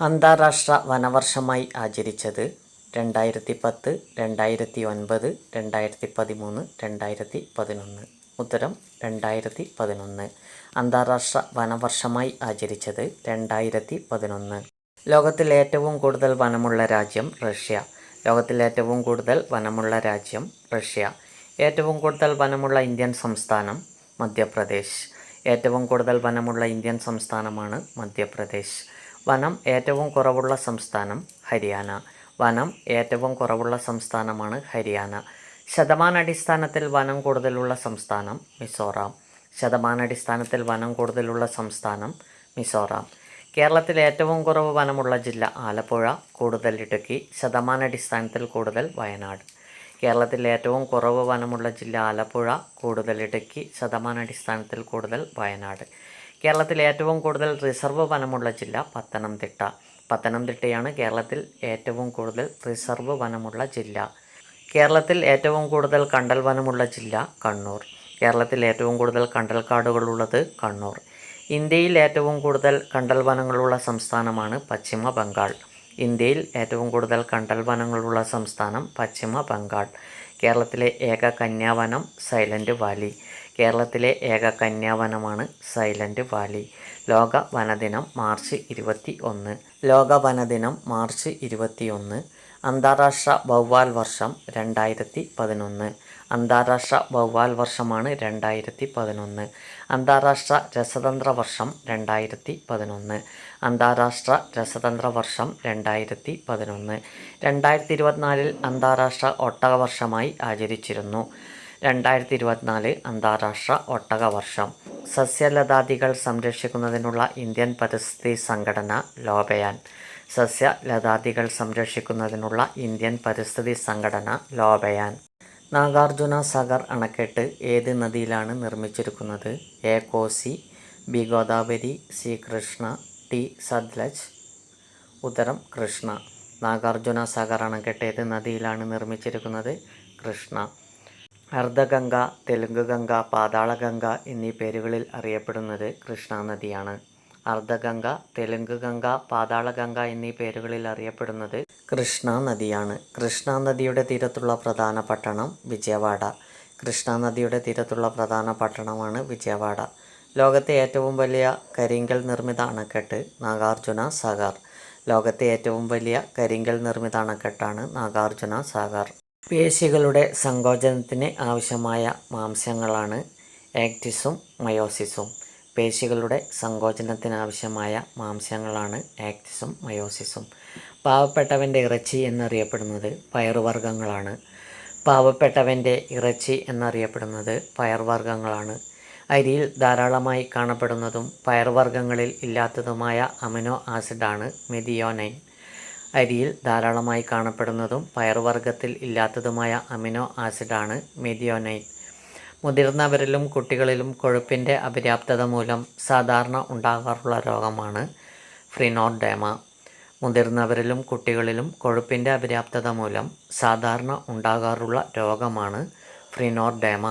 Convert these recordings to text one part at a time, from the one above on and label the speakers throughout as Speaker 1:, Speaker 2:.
Speaker 1: അന്താരാഷ്ട്ര വനവർഷമായി ആചരിച്ചത് രണ്ടായിരത്തി പത്ത് രണ്ടായിരത്തി ഒൻപത് രണ്ടായിരത്തി പതിമൂന്ന് രണ്ടായിരത്തി പതിനൊന്ന് ഉത്തരം രണ്ടായിരത്തി പതിനൊന്ന് അന്താരാഷ്ട്ര വനവർഷമായി ആചരിച്ചത് രണ്ടായിരത്തി പതിനൊന്ന് ലോകത്തിൽ ഏറ്റവും കൂടുതൽ വനമുള്ള രാജ്യം റഷ്യ. ലോകത്തിൽ ഏറ്റവും കൂടുതൽ വനമുള്ള രാജ്യം റഷ്യ. ഏറ്റവും കൂടുതൽ വനമുള്ള ഇന്ത്യൻ സംസ്ഥാനം മധ്യപ്രദേശ്. ഏറ്റവും കൂടുതൽ വനമുള്ള ഇന്ത്യൻ സംസ്ഥാനമാണ് മധ്യപ്രദേശ്. വനം ഏറ്റവും കുറവുള്ള സംസ്ഥാനം ഹരിയാന. വനം ഏറ്റവും കുറവുള്ള സംസ്ഥാനമാണ് ഹരിയാന. ശതമാനാടിസ്ഥാനത്തിൽ വനം കൂടുതലുള്ള സംസ്ഥാനം മിസോറാം. ശതമാനാടിസ്ഥാനത്തിൽ വനം കൂടുതലുള്ള സംസ്ഥാനം മിസോറാം. കേരളത്തിൽ ഏറ്റവും കുറവ് വനമുള്ള ജില്ല ആലപ്പുഴ കൂടുതൽ ഇടുക്കി ശതമാനാടിസ്ഥാനത്തിൽ കൂടുതൽ വയനാട്. കേരളത്തിൽ ഏറ്റവും കുറവ് വനമുള്ള ജില്ല ആലപ്പുഴ കൂടുതൽ ഇടുക്കി ശതമാനാടിസ്ഥാനത്തിൽ കൂടുതൽ വയനാട്. കേരളത്തിൽ ഏറ്റവും കൂടുതൽ റിസർവ് വനമുള്ള ജില്ല പത്തനംതിട്ട. പത്തനംതിട്ടയാണ് കേരളത്തിൽ ഏറ്റവും കൂടുതൽ റിസർവ് വനമുള്ള ജില്ല. കേരളത്തിൽ ഏറ്റവും കൂടുതൽ കണ്ടൽ വനമുള്ള ജില്ല കണ്ണൂർ. കേരളത്തിൽ ഏറ്റവും കൂടുതൽ കണ്ടൽ കാടുകളുള്ളത് കണ്ണൂർ. ഇന്ത്യയിൽ ഏറ്റവും കൂടുതൽ കണ്ടൽ വനങ്ങളുള്ള സംസ്ഥാനമാണ് പശ്ചിമ ബംഗാൾ. ഇന്ത്യയിൽ ഏറ്റവും കൂടുതൽ കണ്ടൽ വനങ്ങളുള്ള സംസ്ഥാനം പശ്ചിമ ബംഗാൾ. കേരളത്തിലെ ഏക കന്യാവനം സൈലന്റ് വാലി. കേരളത്തിലെ ഏക കന്യാവനമാണ് സൈലന്റ് വാലി. ലോക വനദിനം മാർച്ച് ഇരുപത്തി ഒന്ന് ലോക വനദിനം മാർച്ച് ഇരുപത്തി ഒന്ന് അന്താരാഷ്ട്ര വവ്വാൽ വർഷം രണ്ടായിരത്തി പതിനൊന്ന് അന്താരാഷ്ട്ര വവ്വാൽ വർഷമാണ് രണ്ടായിരത്തി പതിനൊന്ന് അന്താരാഷ്ട്ര രസതന്ത്ര വർഷം രണ്ടായിരത്തി പതിനൊന്ന് അന്താരാഷ്ട്ര രസതന്ത്ര വർഷം രണ്ടായിരത്തി പതിനൊന്ന് രണ്ടായിരത്തി ഇരുപത്തിനാലിൽ അന്താരാഷ്ട്ര ഒട്ടക വർഷമായി ആചരിച്ചിരുന്നു. രണ്ടായിരത്തി ഇരുപത്തിനാല് അന്താരാഷ്ട്ര ഒട്ടക വർഷം സസ്യലതാദികൾ സംരക്ഷിക്കുന്നതിനുള്ള ഇന്ത്യൻ പരിസ്ഥിതി സംഘടന ലോബയാൻ. സസ്യലതാദികൾ സംരക്ഷിക്കുന്നതിനുള്ള ഇന്ത്യൻ പരിസ്ഥിതി സംഘടന ലോബയാൻ. നാഗാർജുന സാഗർ അണക്കെട്ട് ഏത് നദിയിലാണ് നിർമ്മിച്ചിരിക്കുന്നത്? A Kosi B Godavari C Krishna D Sutlej ഉത്തരം കൃഷ്ണ. നാഗാർജുന സാഗർ അണക്കെട്ട് ഏത് നദിയിലാണ് നിർമ്മിച്ചിരിക്കുന്നത്? കൃഷ്ണ. അർദ്ധഗംഗ തെലുങ്ക് ഗംഗ പാതാളഗംഗ എന്നീ പേരുകളിൽ അറിയപ്പെടുന്നത് കൃഷ്ണ നദിയാണ് അർദ്ധഗംഗ തെലുങ്ക് ഗംഗ പാതാളഗംഗ എന്നീ പേരുകളിൽ അറിയപ്പെടുന്നത് കൃഷ്ണ നദിയാണ് കൃഷ്ണ നദിയുടെ തീരത്തുള്ള പ്രധാന പട്ടണം വിജയവാഡ. കൃഷ്ണ നദിയുടെ തീരത്തുള്ള പ്രധാന പട്ടണമാണ് വിജയവാഡ. ലോകത്തെ ഏറ്റവും വലിയ കരിങ്കൽ നിർമ്മിത അണക്കെട്ട് നാഗാർജുന സാഗർ. ലോകത്തെ ഏറ്റവും വലിയ കരിങ്കൽ നിർമ്മിത അണക്കെട്ടാണ് നാഗാർജുന സാഗർ. പേശികളുടെ സങ്കോചനത്തിന് ആവശ്യമായ മാംസ്യങ്ങളാണ് ആക്റ്റിസും മയോസിസും. പേശികളുടെ സങ്കോചനത്തിനാവശ്യമായ മാംസ്യങ്ങളാണ് ആക്റ്റിസും മയോസിസും. പാവപ്പെട്ടവന്റെ ഇറച്ചി എന്നറിയപ്പെടുന്നത് പയറുവർഗങ്ങളാണ്. പാവപ്പെട്ടവന്റെ ഇറച്ചി എന്നറിയപ്പെടുന്നത് പയർവർഗങ്ങളാണ് അരിയിൽ ധാരാളമായി കാണപ്പെടുന്നതും പയർവർഗങ്ങളിൽ ഇല്ലാത്തതുമായ അമിനോ ആസിഡാണ് മെതിയോനൈൻ. അരിയിൽ ധാരാളമായി കാണപ്പെടുന്നതും പയറുവർഗത്തിൽ ഇല്ലാത്തതുമായ അമിനോ ആസിഡാണ് മെതിയോനൈൻ മുതിർന്നവരിലും കുട്ടികളിലും കൊഴുപ്പിന്റെ അപര്യാപ്തത മൂലം സാധാരണ ഉണ്ടാകാറുള്ള രോഗമാണ് ഫ്രിനോഡേമ. മുതിർന്നവരിലും കുട്ടികളിലും കൊഴുപ്പിന്റെ അപര്യാപ്തത മൂലം സാധാരണ ഉണ്ടാകാറുള്ള രോഗമാണ് ഫ്രിനോഡേമ.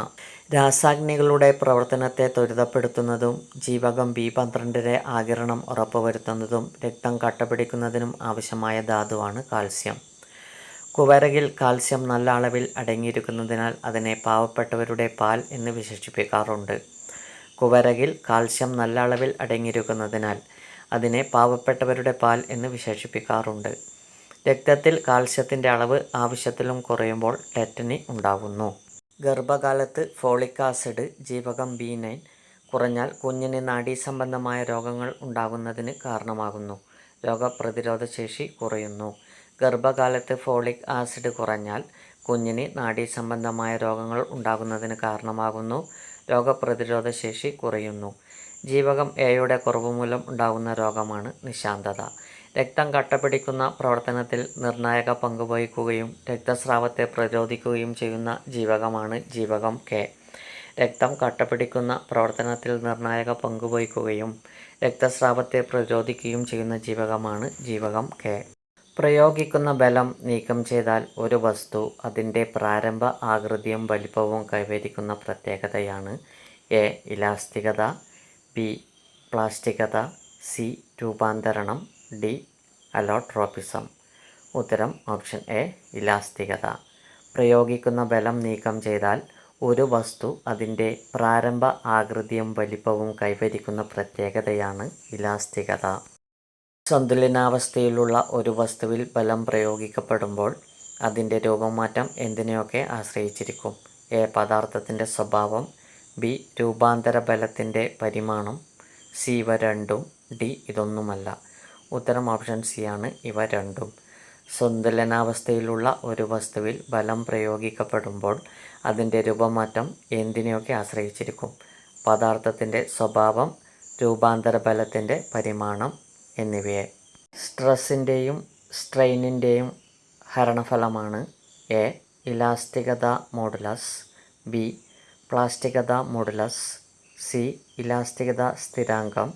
Speaker 1: രാസാഗ്നികളുടെ പ്രവർത്തനത്തെ ത്വരിതപ്പെടുത്തുന്നതും ജീവകം ബി പന്ത്രണ്ടിലെ ആകിരണം ഉറപ്പുവരുത്തുന്നതും രക്തം കട്ടപിടിക്കുന്നതിനും ആവശ്യമായ ധാതുവാണ് കാൽസ്യം. കുവരകിൽ കാൽസ്യം നല്ല അളവിൽ അടങ്ങിയിരിക്കുന്നതിനാൽ അതിനെ പാവപ്പെട്ടവരുടെ പാൽ എന്ന് വിശേഷിപ്പിക്കാറുണ്ട്. കുവരകിൽ കാൽസ്യം നല്ല അളവിൽ അടങ്ങിയിരിക്കുന്നതിനാൽ അതിനെ പാവപ്പെട്ടവരുടെ പാൽ എന്ന് വിശേഷിപ്പിക്കാറുണ്ട്. രക്തത്തിൽ കാൽസ്യത്തിന്റെ അളവ് ആവശ്യത്തിലും കുറയുമ്പോൾ ടെറ്റനി ഉണ്ടാകുന്നു ഗർഭകാലത്ത് ഫോളിക് ആസിഡ് ജീവകം ബി നയൻ കുറഞ്ഞാൽ കുഞ്ഞിന് നാഡീസംബന്ധമായ രോഗങ്ങൾ ഉണ്ടാകുന്നതിന് കാരണമാകുന്നു. രോഗപ്രതിരോധശേഷി കുറയുന്നു. ഗർഭകാലത്ത് ഫോളിക് ആസിഡ് കുറഞ്ഞാൽ കുഞ്ഞിന് നാഡീസംബന്ധമായ രോഗങ്ങൾ ഉണ്ടാകുന്നതിന് കാരണമാകുന്നു. രോഗപ്രതിരോധശേഷി കുറയുന്നു. ജീവകം എയുടെ കുറവ് മൂലം ഉണ്ടാകുന്ന രോഗമാണ് നിശാന്തത. രക്തം കട്ടപിടിക്കുന്ന പ്രവർത്തനത്തിൽ നിർണായക പങ്ക് വഹിക്കുകയും രക്തസ്രാവത്തെ പ്രതിരോധിക്കുകയും ചെയ്യുന്ന ജീവകമാണ് ജീവകം കെ. രക്തം കട്ടപിടിക്കുന്ന പ്രവർത്തനത്തിൽ നിർണായക പങ്ക് വഹിക്കുകയും രക്തസ്രാവത്തെ പ്രതിരോധിക്കുകയും ചെയ്യുന്ന ജീവകമാണ് ജീവകം കെ. പ്രയോഗിക്കുന്ന ബലം നീക്കം ചെയ്താൽ ഒരു വസ്തു അതിന്റെ പ്രാരംഭ ആകൃതിയും വലിപ്പവും കൈവരിക്കുന്ന പ്രത്യേകതയാണ് എ. ഇലാസ്തികത ബി. പ്ലാസ്റ്റികത സി. രൂപാന്തരണം ഡി അലോട്രോപിസം. ഉത്തരം ഓപ്ഷൻ എ ഇലാസ്തികത. പ്രയോഗിക്കുന്ന ബലം നീക്കം ചെയ്താൽ ഒരു വസ്തു അതിന്റെ പ്രാരംഭ ആകൃതിയും വലിപ്പവും കൈവരിക്കുന്ന പ്രത്യേകതയാണ് ഇലാസ്തികത. സന്തുലനാവസ്ഥയിലുള്ള ഒരു വസ്തുവിൽ ബലം പ്രയോഗിക്കപ്പെടുമ്പോൾ അതിന്റെ രൂപമാറ്റം എന്തിനെയൊക്കെ ആശ്രയിച്ചിരിക്കും? എ പദാർത്ഥത്തിന്റെ സ്വഭാവം. ബി രൂപാന്തര ബലത്തിന്റെ പരിമാണം. സി ഇവ രണ്ടും. ഡി ഇതൊന്നുമല്ല. ഉത്തരം ഓപ്ഷൻ സി ആണ്. ഇവ രണ്ടും. സന്തുലനാവസ്ഥയിലുള്ള ഒരു വസ്തുവിൽ ബലം പ്രയോഗിക്കപ്പെടുമ്പോൾ അതിന്റെ രൂപമാറ്റം എന്തിനെയൊക്കെ ആശ്രയിച്ചിരിക്കും? പദാർത്ഥത്തിന്റെ സ്വഭാവം രൂപാന്തര ബലത്തിന്റെ പരിമാണം എന്നിവയെ. സ്ട്രെസ്സിന്റെയും സ്ട്രെയിനിന്റെയും ഹരണഫലമാണ് എ. ഇലാസ്തികത മോഡുലസ് ബി. പ്ലാസ്റ്റികത മോഡുലസ് സി. ഇലാസ്തികത സ്ഥിരാങ്കം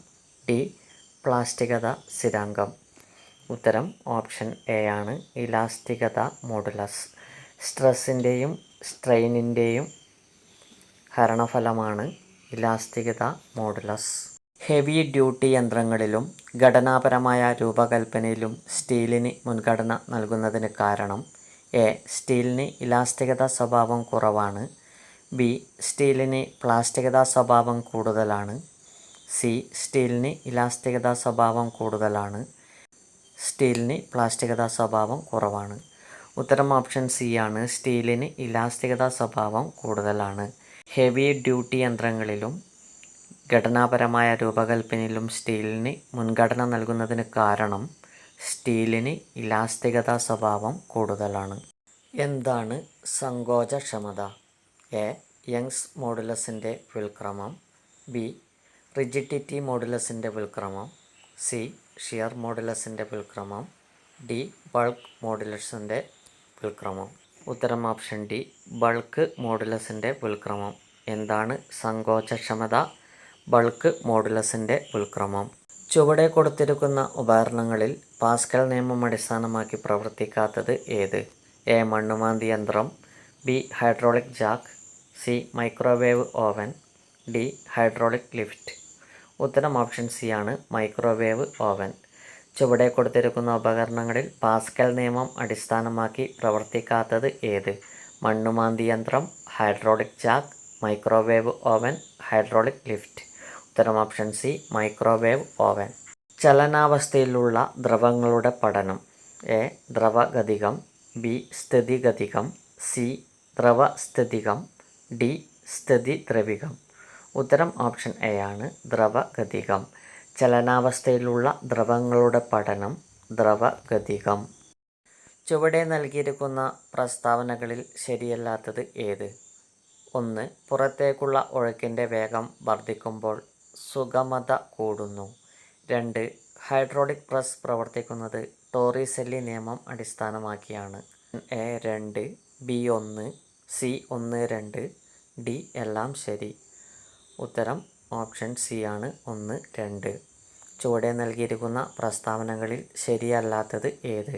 Speaker 1: ഡി. പ്ലാസ്റ്റികത സ്ഥിരാങ്കം. ഉത്തരം ഓപ്ഷൻ എ ആണ്. ഇലാസ്റ്റികത മോഡുലസ്. സ്ട്രെസ്സിന്റെയും സ്ട്രെയിനിന്റെയും ഹരണഫലമാണ് ഇലാസ്തികത മോഡുലസ്. ഹെവി ഡ്യൂട്ടി യന്ത്രങ്ങളിലും ഘടനാപരമായ രൂപകൽപ്പനയിലും സ്റ്റീലിന് മുൻഗണന നൽകുന്നതിന് കാരണം എ. സ്റ്റീലിന് ഇലാസ്തികത സ്വഭാവം കുറവാണ്. ബി. സ്റ്റീലിന് പ്ലാസ്റ്റികത സ്വഭാവം കൂടുതലാണ്. സി സ്റ്റീലിന് ഇലാസ്തികത സ്വഭാവം കൂടുതലാണ്. സ്റ്റീലിന് പ്ലാസ്റ്റികത സ്വഭാവം കുറവാണ്. ഉത്തരം ഓപ്ഷൻ സി ആണ്. സ്റ്റീലിന് ഇലാസ്തികത സ്വഭാവം കൂടുതലാണ്. ഹെവി ഡ്യൂട്ടി യന്ത്രങ്ങളിലും ഘടനാപരമായ രൂപകൽപ്പനയിലും സ്റ്റീലിന് മുൻഗണന നൽകുന്നതിന് കാരണം സ്റ്റീലിന് ഇലാസ്തികത സ്വഭാവം കൂടുതലാണ്. എന്താണ് സങ്കോചക്ഷമത? എ യങ്സ് മോഡുലസിന്റെ വിൽക്രമം ബി റിജിഡിറ്റി മോഡുലസിന്റെ വിൽക്രമം സി ഷിയർ മോഡുലസിന്റെ വിൽക്രമം ഡി ബൾക്ക് മോഡുലസിന്റെ വിൽക്രമം ഉത്തരം ഓപ്ഷൻ ഡി ബൾക്ക് മോഡുലസിന്റെ വിൽക്രമം എന്താണ് സങ്കോചക്ഷമത? ബൾക്ക് മോഡുലസിന്റെ വിൽക്രമം ചുവടെ കൊടുത്തിരിക്കുന്ന ഉപകരണങ്ങളിൽ പാസ്കൽ നിയമം അടിസ്ഥാനമാക്കി പ്രവർത്തിക്കാത്തത് ഏത്? എ മണ്ണുമാന്തി യന്ത്രം B hydraulic jack C microwave oven D hydraulic lift. ഉത്തരം ഓപ്ഷൻ സി ആണ്. Microwave oven. ചുവടെ കൊടുത്തിരിക്കുന്ന ഉപകരണങ്ങളിൽ പാസ്കൽ നിയമം അടിസ്ഥാനമാക്കി പ്രവർത്തിക്കാത്തത് ഏത്? മണ്ണുമാന്തി യന്ത്രം hydraulic jack microwave oven hydraulic lift. ഉത്തരം ഓപ്ഷൻ സി മൈക്രോവേവ് ഓവൻ. ചലനാവസ്ഥയിലുള്ള ദ്രവങ്ങളുടെ പഠനം. എ ദ്രവഗതികം. ബി സ്ഥിതിഗതികം. സി ദ്രവസ്ഥിതികം. ഡി സ്ഥിതിദ്രവികം. ഉത്തരം ഓപ്ഷൻ എ ആണ്. ദ്രവഗതികം. ചലനാവസ്ഥയിലുള്ള ദ്രവങ്ങളുടെ പഠനം ദ്രവഗതികം. ചുവടെ നൽകിയിരിക്കുന്ന പ്രസ്താവനകളിൽ ശരിയല്ലാത്തത് ഏത്? ഒന്ന് പുറത്തേക്കുള്ള ഒഴുക്കിന്റെ വേഗം വർദ്ധിക്കുമ്പോൾ സുഗമത കൂടുന്നു. രണ്ട് ഹൈഡ്രോളിക് പ്രസ് പ്രവർത്തിക്കുന്നത് ടോറിസെല്ലി നിയമം അടിസ്ഥാനമാക്കിയാണ്. എ രണ്ട് ബി ഒന്ന് സി ഒന്ന് രണ്ട് ഡി എല്ലാം ശരി. ഉത്തരം ഓപ്ഷൻ സി ആണ്. ഒന്ന് രണ്ട്. ചുവടെ നൽകിയിരിക്കുന്ന പ്രസ്താവനകളിൽ ശരിയല്ലാത്തത് ഏത്?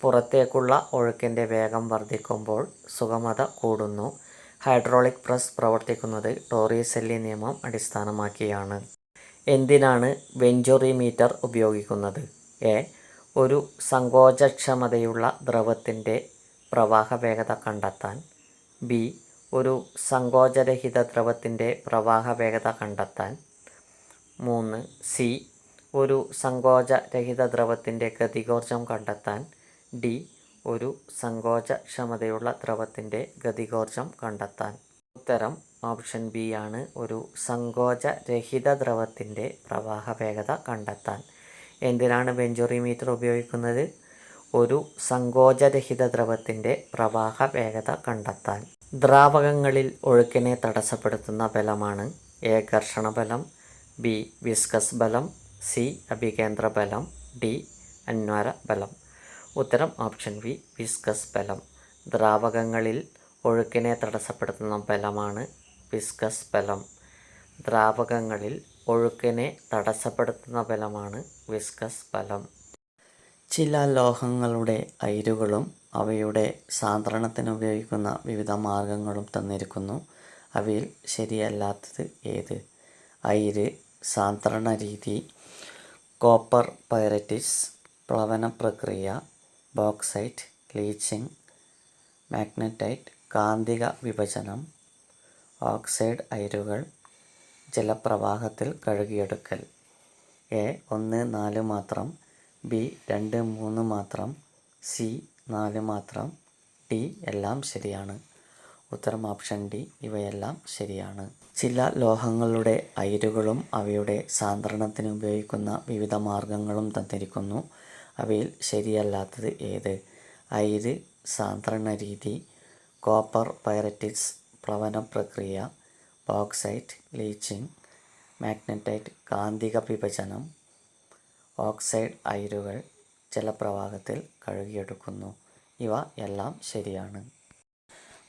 Speaker 1: പുറത്തേക്കുള്ള ഒഴുക്കിന്റെ വേഗം വർദ്ധിക്കുമ്പോൾ സുഗമത കൂടുന്നു. ഹൈഡ്രോളിക് പ്രസ് പ്രവർത്തിക്കുന്നത് ടോറിയസെല്ലി നിയമം അടിസ്ഥാനമാക്കിയാണ്. എന്തിനാണ് വെഞ്ചുറിമീറ്റർ ഉപയോഗിക്കുന്നത്? എ ഒരു സങ്കോചക്ഷമതയുള്ള ദ്രവത്തിന്റെ പ്രവാഹ വേഗത കണ്ടെത്താൻ. ബി ഒരു സങ്കോചരഹിത ദ്രവത്തിന്റെ പ്രവാഹ വേഗത കണ്ടെത്താൻ. മൂന്ന് സി ഒരു സങ്കോചരഹിത ദ്രവത്തിന്റെ ഗതികോർജം കണ്ടെത്താൻ. ഡി ഒരു സങ്കോചക്ഷമതയുള്ള ദ്രവത്തിന്റെ ഗതികോർജം കണ്ടെത്താൻ. ഉത്തരം ഓപ്ഷൻ ബി ആണ്. ഒരു സങ്കോചരഹിത ദ്രവത്തിന്റെ പ്രവാഹ വേഗത കണ്ടെത്താൻ. എന്തിനാണ് ബെഞ്ചുറിമീറ്റർ ഉപയോഗിക്കുന്നത്? ഒരു സങ്കോചരഹിത ദ്രവത്തിന്റെ പ്രവാഹ വേഗത കണ്ടെത്താൻ. ദ്രാവകങ്ങളിൽ ഒഴുക്കിനെ തടസ്സപ്പെടുത്തുന്ന ബലമാണ് എ ഘർഷണ ബലം ബി വിസ്കസ് ബലം സി അഭികേന്ദ്ര ബലം ഡി അന്വര ബലം ഉത്തരം ഓപ്ഷൻ വി വിസ്കസ് ബലം. ദ്രാവകങ്ങളിൽ ഒഴുക്കിനെ തടസ്സപ്പെടുത്തുന്ന ബലമാണ് വിസ്കസ് ബലം. ദ്രാവകങ്ങളിൽ ഒഴുക്കിനെ തടസ്സപ്പെടുത്തുന്ന ബലമാണ് വിസ്കസ് ബലം. ചില ലോഹങ്ങളുടെ അയിരുകളും അവയുടെ സാന്ദ്രണത്തിന് ഉപയോഗിക്കുന്ന വിവിധ മാർഗങ്ങളും തന്നിരിക്കുന്നു. അവയിൽ ശരിയല്ലാത്തത് ഏത്? അയിര് സാന്ദ്രണ രീതി കോപ്പർ പൈററ്റിസ് പ്ലവന പ്രക്രിയ ബോക്സൈറ്റ് ലീച്ചിങ് മാഗ്നറ്റൈറ്റ് കാന്തിക വിഭജനം ഓക്സൈഡ് അയിരുകൾ ജലപ്രവാഹത്തിൽ കഴുകിയെടുക്കൽ. എ ഒന്ന് നാല് മാത്രം ബി രണ്ട് മൂന്ന് മാത്രം സി നാല് മാത്രം. ഡി എല്ലാം ശരിയാണ്. ഉത്തരം ഓപ്ഷൻ ഡി ഇവയെല്ലാം ശരിയാണ്. ചില ലോഹങ്ങളുടെ അയിരുകളും അവയുടെ സാന്ദ്രണത്തിന് ഉപയോഗിക്കുന്ന വിവിധ മാർഗങ്ങളും തന്നിരിക്കുന്നു. അവയിൽ ശരിയല്ലാത്തത് ഏത്? അയിര് സാന്ദ്രണ രീതി കോപ്പർ പൈററ്റിക്സ് പ്ലവന പ്രക്രിയ ബോക്സൈറ്റ് ലീച്ചിങ് മാഗ്നറ്റൈറ്റ് കാന്തിക വിഭജനം ഓക്സൈഡ് അയിരുകൾ ജലപ്രവാഹത്തിൽ കഴുകിയെടുക്കുന്നു. ഇവ എല്ലാം ശരിയാണ്.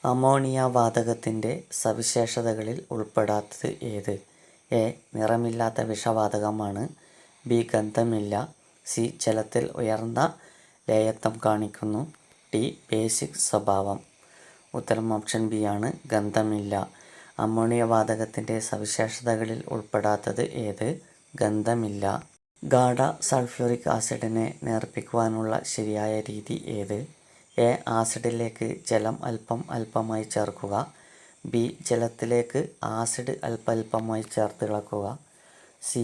Speaker 1: അമോണിയ വാതകത്തിന്റെ സവിശേഷതകളിൽ ഉൾപ്പെടാത്തത് ഏത്? എ. നിറമില്ലാത്ത വിഷവാതകമാണ്. ബി. ഗന്ധമില്ല. സി. ജലത്തിൽ ഉയർന്ന ലേയത്വം കാണിക്കുന്നു. ടി ബേസിക് സ്വഭാവം. ഉത്തരം ഓപ്ഷൻ ബി ആണ്. ഗന്ധമില്ല. അമോണിയ വാതകത്തിന്റെ സവിശേഷതകളിൽ ഉൾപ്പെടാത്തത് ഏത്? ഗന്ധമില്ല. ഗാഢ സൾഫ്യൂറിക് ആസിഡിനെ നേർപ്പിക്കുവാനുള്ള ശരിയായ രീതി ഏത്? എ. ആസിഡിലേക്ക് ജലം അല്പം അല്പമായി ചേർക്കുക. ബി. ജലത്തിലേക്ക് ആസിഡ് അല്പല്പമായി ചേർത്ത് ഇളക്കുക സി.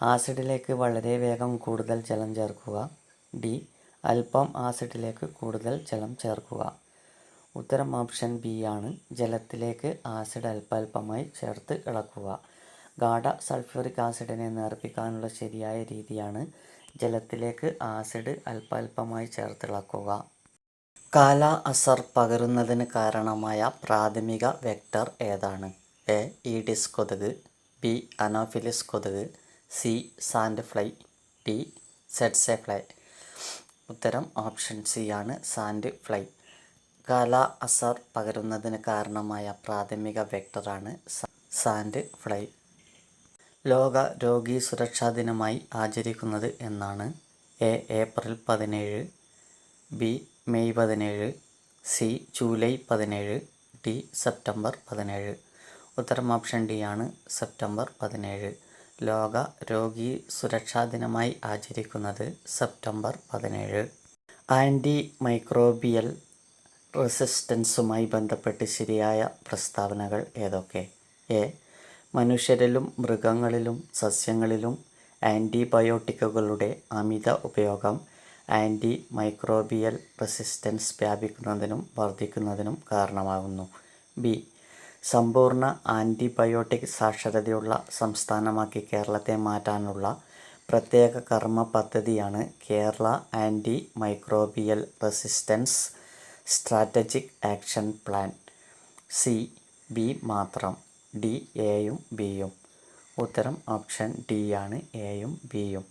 Speaker 1: ആസിഡിലേക്ക് വളരെ വേഗം കൂടുതൽ ജലം ചേർക്കുക. ഡി. അല്പം ആസിഡിലേക്ക് കൂടുതൽ ജലം ചേർക്കുക. ഉത്തരം ഓപ്ഷൻ ബി ആണ്. ജലത്തിലേക്ക് ആസിഡ് അല്പല്പമായി ചേർത്ത് ഇളക്കുക. ഗാഢ സൾഫ്യൂറിക് ആസിഡിനെ നേർപ്പിക്കാനുള്ള ശരിയായ രീതിയാണ് ജലത്തിലേക്ക് ആസിഡ് അല്പാൽപമായി ചേർത്തിളക്കുക. കാല അസർ പകരുന്നതിന് കാരണമായ പ്രാഥമിക വെക്ടർ ഏതാണ്? എ. ഈഡിസ് കൊതുക് ബി. അനോഫിലിസ് കൊതുക് C. Sand fly D. Tsetse fly ഉത്തരം ഓപ്ഷൻ സി ആണ് സാൻഡ് ഫ്ലൈ കാല അസർ പകരുന്നതിന് കാരണമായ പ്രാഥമിക വെക്ടറാണ് സാൻഡ് ഫ്ലൈ ലോക രോഗി സുരക്ഷാ ദിനമായി ആചരിക്കുന്നത് എന്നാണ് എ ഏപ്രിൽ പതിനേഴ് ബി മെയ് പതിനേഴ് സി ജൂലൈ പതിനേഴ് ഡി സെപ്റ്റംബർ പതിനേഴ്. ഉത്തരം ഓപ്ഷൻ ഡി ആണ് സെപ്റ്റംബർ പതിനേഴ്. ലോക രോഗി സുരക്ഷാ ദിനമായി ആചരിക്കുന്നത് സെപ്റ്റംബർ പതിനേഴ്. ആന്റി മൈക്രോബിയൽ റെസിസ്റ്റൻസുമായി ബന്ധപ്പെട്ട് ശരിയായ പ്രസ്താവനകൾ ഏതൊക്കെ? എ മനുഷ്യരിലും മൃഗങ്ങളിലും സസ്യങ്ങളിലും ആന്റിബയോട്ടിക്കുകളുടെ അമിത ഉപയോഗം ആന്റി മൈക്രോബിയൽ റെസിസ്റ്റൻസ് വ്യാപിക്കുന്നതിനും വർദ്ധിക്കുന്നതിനും കാരണമാകുന്നു. ബി സമ്പൂർണ ആന്റിബയോട്ടിക് സാക്ഷരതയുള്ള സംസ്ഥാനമാക്കി കേരളത്തെ മാറ്റാനുള്ള പ്രത്യേക കർമ്മ പദ്ധതിയാണ് Kerala anti microbial resistance strategic action plan. C B മാത്രം. ഡി എയും ബിയും ഉത്തരം ഓപ്ഷൻ ഡി ആണ് എയും ബിയും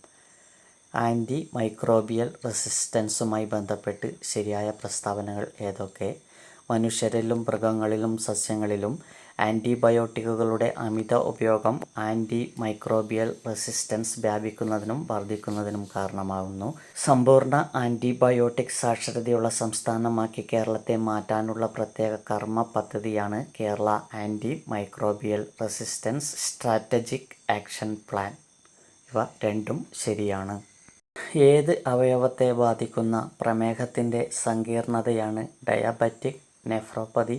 Speaker 1: ആന്റി മൈക്രോബിയൽ റെസിസ്റ്റൻസുമായി ബന്ധപ്പെട്ട് ശരിയായ പ്രസ്താവനകൾ ഏതൊക്കെ? മനുഷ്യരിലും മൃഗങ്ങളിലും സസ്യങ്ങളിലും ആന്റിബയോട്ടിക്കുകളുടെ അമിത ഉപയോഗം ആന്റി മൈക്രോബിയൽ റെസിസ്റ്റൻസ് വ്യാപിക്കുന്നതിനും വർദ്ധിക്കുന്നതിനും കാരണമാകുന്നു സമ്പൂർണ ആന്റിബയോട്ടിക് സാക്ഷരതയുള്ള സംസ്ഥാനമാക്കി കേരളത്തെ മാറ്റാനുള്ള പ്രത്യേക കർമ്മ പദ്ധതിയാണ് Kerala anti microbial resistance strategic action plan. ഇവ രണ്ടും ശരിയാണ്. ഏത് അവയവത്തെ ബാധിക്കുന്ന പ്രമേഹത്തിന്റെ സങ്കീർണതയാണ് ഡയബറ്റിക് നെഫ്രോപ്പതി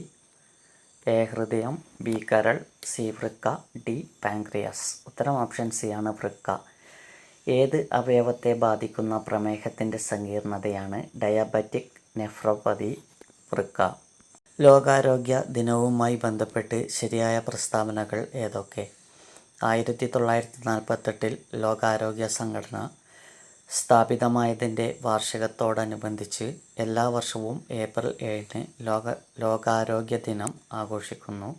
Speaker 1: എ ഹൃദയം ബി കരൾ സി വൃക്ക ഡി പാങ്ക്രിയാസ്. ഉത്തരം ഓപ്ഷൻ സി ആണ് വൃക്ക. ഏത് അവയവത്തെ ബാധിക്കുന്ന പ്രമേഹത്തിന്റെ സങ്കീർണതയാണ് ഡയബറ്റിക് നെഫ്രോപ്പതി വൃക്ക? ലോകാരോഗ്യ ദിനവുമായി ബന്ധപ്പെട്ട് ശരിയായ പ്രസ്താവനകൾ ഏതൊക്കെ? ആയിരത്തി തൊള്ളായിരത്തി നാൽപ്പത്തെട്ടിൽ ലോകാരോഗ്യ സംഘടന സ്ഥാപിതമായതിന്റെ വാർഷികത്തോടനുബന്ധിച്ച് എല്ലാ വർഷവും ഏപ്രിൽ ഏഴിന് ലോക ലോകാരോഗ്യ ദിനം ആഘോഷിക്കുന്നു.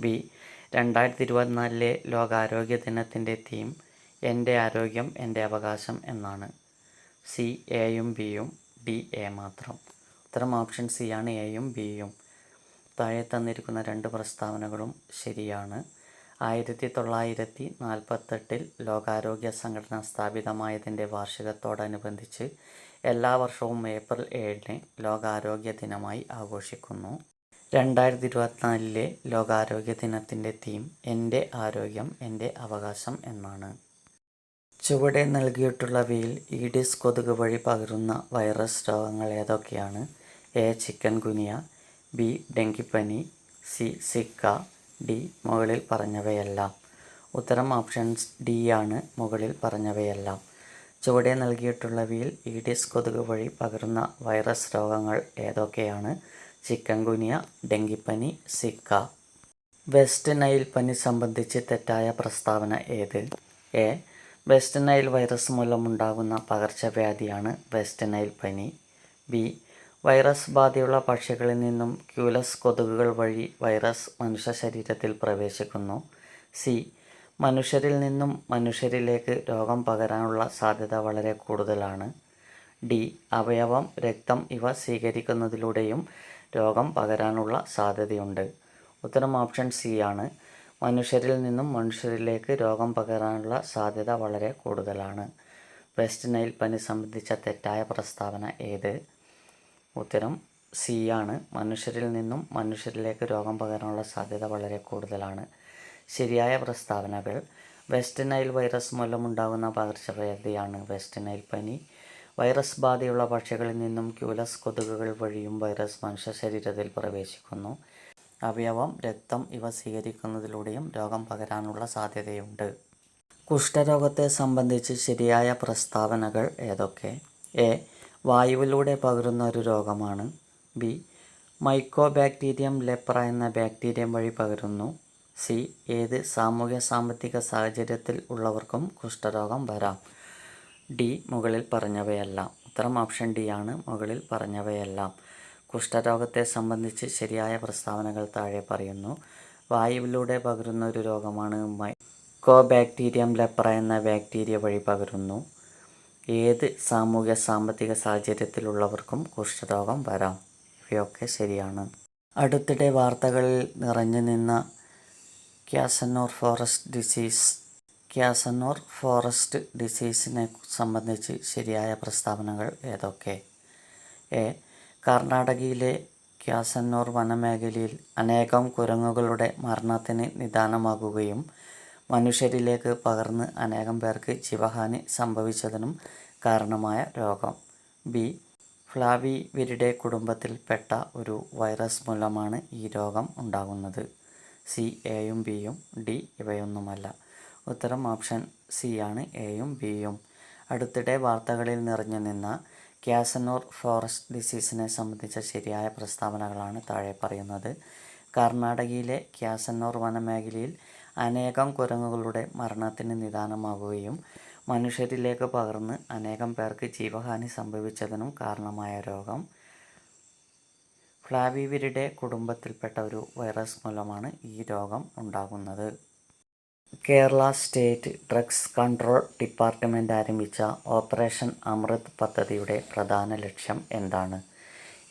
Speaker 1: ബി രണ്ടായിരത്തി ഇരുപത്തിനാലിലെ ലോകാരോഗ്യ ദിനത്തിന്റെ തീം എന്റെ ആരോഗ്യം എന്റെ അവകാശം എന്നാണ്. സി എയും ബിയും ഡി എ മാത്രം. ഉത്തരം ഓപ്ഷൻ സി ആണ് എയും ബിയും. താഴെ തന്നിരിക്കുന്ന രണ്ട് പ്രസ്താവനകളും ശരിയാണ്. ആയിരത്തി തൊള്ളായിരത്തി നാൽപ്പത്തെട്ടിൽ ലോകാരോഗ്യ സംഘടന സ്ഥാപിതമായതിന്റെ വാർഷികത്തോടനുബന്ധിച്ച് എല്ലാ വർഷവും ഏപ്രിൽ ഏഴിന് ലോകാരോഗ്യ ദിനമായി ആഘോഷിക്കുന്നു. രണ്ടായിരത്തി ഇരുപത്തിനാലിലെ ലോകാരോഗ്യ ദിനത്തിന്റെ തീം എന്റെ ആരോഗ്യം എന്റെ അവകാശം എന്നാണ്. ചുവടെ നൽകിയിട്ടുള്ളവയിൽ ഈഡിസ് കൊതുക് വഴി പകരുന്ന വൈറസ് രോഗങ്ങൾ ഏതൊക്കെയാണ്? എ ചിക്കൻ ഗുനിയ ബി ഡെങ്കിപ്പനി സി സിക്ക ഡി മുകളിൽ പറഞ്ഞവയെല്ലാം. ഉത്തരം ഓപ്ഷൻസ് ഡി ആണ് മുകളിൽ പറഞ്ഞവയെല്ലാം. ചുവടെ നൽകിയിട്ടുള്ളവയിൽ ഈഡിസ് കൊതുക് വഴി പകരുന്ന വൈറസ് രോഗങ്ങൾ ഏതൊക്കെയാണ്? ചിക്കൻ ഗുനിയ ഡെങ്കിപ്പനി സിക്ക. വെസ്റ്റ് നൈൽ പനി സംബന്ധിച്ച് തെറ്റായ പ്രസ്താവന ഏത്? എ. വെസ്റ്റ് നൈൽ വൈറസ് മൂലമുണ്ടാകുന്ന പകർച്ചവ്യാധിയാണ് വെസ്റ്റ് നൈൽ പനി. ബി. വൈറസ് ബാധയുള്ള പക്ഷികളിൽ നിന്നും ക്യൂലസ് കൊതുകുകൾ വഴി വൈറസ് മനുഷ്യ ശരീരത്തിൽ പ്രവേശിക്കുന്നു. സി. മനുഷ്യരിൽ നിന്നും മനുഷ്യരിലേക്ക് രോഗം പകരാനുള്ള സാധ്യത വളരെ കൂടുതലാണ്. ഡി. അവയവം രക്തം ഇവ സ്വീകരിക്കുന്നതിലൂടെയും രോഗം പകരാനുള്ള സാധ്യതയുണ്ട്. ഉത്തരം ഓപ്ഷൻ സി ആണ്. മനുഷ്യരിൽ നിന്നും മനുഷ്യരിലേക്ക് രോഗം പകരാനുള്ള സാധ്യത വളരെ കൂടുതലാണ്. വെസ്റ്റ് നൈൽ പനി സംബന്ധിച്ച തെറ്റായ പ്രസ്താവന ഏത്? ഉത്തരം സി ആണ്. മനുഷ്യരിൽ നിന്നും മനുഷ്യരിലേക്ക് രോഗം പകരാനുള്ള സാധ്യത വളരെ കൂടുതലാണ്. ശരിയായ പ്രസ്താവനകൾ. വെസ്റ്റ് നൈൽ വൈറസ് മൂലമുണ്ടാകുന്ന പകർച്ചവ്യാധിയാണ് വെസ്റ്റ് നൈൽ പനി. വൈറസ് ബാധയുള്ള പക്ഷികളിൽ നിന്നും ക്യൂലസ് കൊതുകുകൾ വഴിയും വൈറസ് മനുഷ്യ ശരീരത്തിൽ പ്രവേശിക്കുന്നു. അവയവം രക്തം ഇവ സ്വീകരിക്കുന്നതിലൂടെയും രോഗം പകരാനുള്ള സാധ്യതയുണ്ട്. കുഷ്ഠരോഗത്തെ സംബന്ധിച്ച് ശരിയായ പ്രസ്താവനകൾ ഏതൊക്കെ? എ. വായുവിലൂടെ പകരുന്ന ഒരു രോഗമാണ്. ബി. മൈക്കോ ബാക്ടീരിയം ലെപ്ര എന്ന ബാക്ടീരിയം വഴി പകരുന്നു. സി. ഏത് സാമൂഹ്യ സാമ്പത്തിക സാഹചര്യത്തിൽ ഉള്ളവർക്കും കുഷ്ഠരോഗം വരാം. ഡി. മുകളിൽ പറഞ്ഞവയല്ല. ഉത്തരം ഓപ്ഷൻ ഡി ആണ്. മുകളിൽ പറഞ്ഞവയെല്ലാം. കുഷ്ഠരോഗത്തെ സംബന്ധിച്ച് ശരിയായ പ്രസ്താവനകൾ താഴെ പറയുന്നു. വായുവിലൂടെ പകരുന്ന ഒരു രോഗമാണ് മൈക്കോ ബാക്ടീരിയം ലെപ്ര എന്ന ബാക്ടീരിയ വഴി പകരുന്നു. ഏത് സാമൂഹ്യ സാമ്പത്തിക സാഹചര്യത്തിലുള്ളവർക്കും കുഷ്ഠരോഗം വരാം. ഇവയൊക്കെ ശരിയാണ്. അടുത്തിടെ വാർത്തകളിൽ നിറഞ്ഞു നിന്ന Kyasanur forest disease. Kyasanur forest ഡിസീസിനെ സംബന്ധിച്ച് ശരിയായ പ്രസ്താവനകൾ ഏതൊക്കെ? എ. കർണാടകയിലെ ക്യാസന്നൂർ വനമേഖലയിൽ അനേകം കുരങ്ങുകളുടെ മരണത്തിന് നിദാനമാകുകയും മനുഷ്യരിലേക്ക് പകർന്ന് അനേകം പേർക്ക് ജീവഹാനി സംഭവിച്ചതിനും കാരണമായ രോഗം. ബി. ഫ്ലാവി വിരിഡെ കുടുംബത്തിൽപ്പെട്ട ഒരു വൈറസ് മൂലമാണ് ഈ രോഗം ഉണ്ടാകുന്നത്. സി. എയും ബിയും ഡി ഇവയൊന്നുമല്ല. ഉത്തരം ഓപ്ഷൻ സി ആണ് എയും ബിയും അടുത്തിടെ വാർത്തകളിൽ നിറഞ്ഞു നിന്ന ക്യാസനൂർ ഫോറസ്റ്റ് ഡിസീസിനെ സംബന്ധിച്ച ശരിയായ പ്രസ്താവനകളാണ് താഴെ പറയുന്നത്. കർണാടകയിലെ ക്യാസന്നൂർ വനമേഖലയിൽ അനേകം കുരങ്ങുകളുടെ മരണത്തിന് നിദാനമാവുകയും മനുഷ്യരിലേക്ക് പകർന്ന് അനേകം പേർക്ക് ജീവഹാനി സംഭവിച്ചതിനും കാരണമായ രോഗം. ഫ്ലാവിവിരുടെ കുടുംബത്തിൽപ്പെട്ട ഒരു വൈറസ് മൂലമാണ് ഈ രോഗം ഉണ്ടാകുന്നത്. Kerala state drugs control department ആരംഭിച്ച ഓപ്പറേഷൻ അമൃത് പദ്ധതിയുടെ പ്രധാന ലക്ഷ്യം എന്താണ്?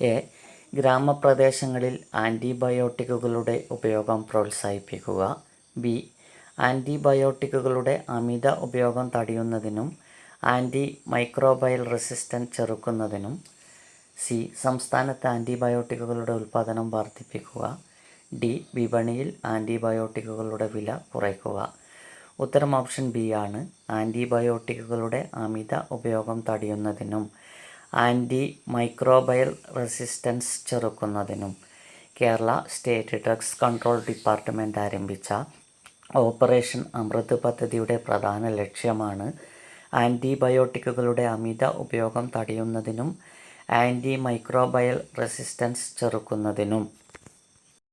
Speaker 1: എ. ഗ്രാമപ്രദേശങ്ങളിൽ ആന്റിബയോട്ടിക്കുകളുടെ ഉപയോഗം പ്രോത്സാഹിപ്പിക്കുക. ബി. ആന്റിബയോട്ടിക്കുകളുടെ അമിത ഉപയോഗം തടയുന്നതിനും ആന്റി മൈക്രോബയൽ റെസിസ്റ്റൻസ് ചെറുക്കുന്നതിനും സി. സംസ്ഥാനത്ത് ആന്റിബയോട്ടിക്കുകളുടെ ഉൽപ്പാദനം വർദ്ധിപ്പിക്കുക. ഡി. വിപണിയിൽ ആന്റിബയോട്ടിക്കുകളുടെ വില കുറയ്ക്കുക. ഉത്തരം ഓപ്ഷൻ ബി ആണ്. ആന്റിബയോട്ടിക്കുകളുടെ അമിത ഉപയോഗം തടയുന്നതിനും anti microbial resistance ചെറുക്കുന്നതിനും Kerala state drugs control department ആരംഭിച്ച ഓപ്പറേഷൻ അമൃത് പദ്ധതിയുടെ പ്രധാന ലക്ഷ്യമാണ് ആന്റിബയോട്ടിക്കുകളുടെ അമിത ഉപയോഗം തടയുന്നതിനും ആന്റി മൈക്രോബയൽ റെസിസ്റ്റൻസ് ചെറുക്കുന്നതിനും.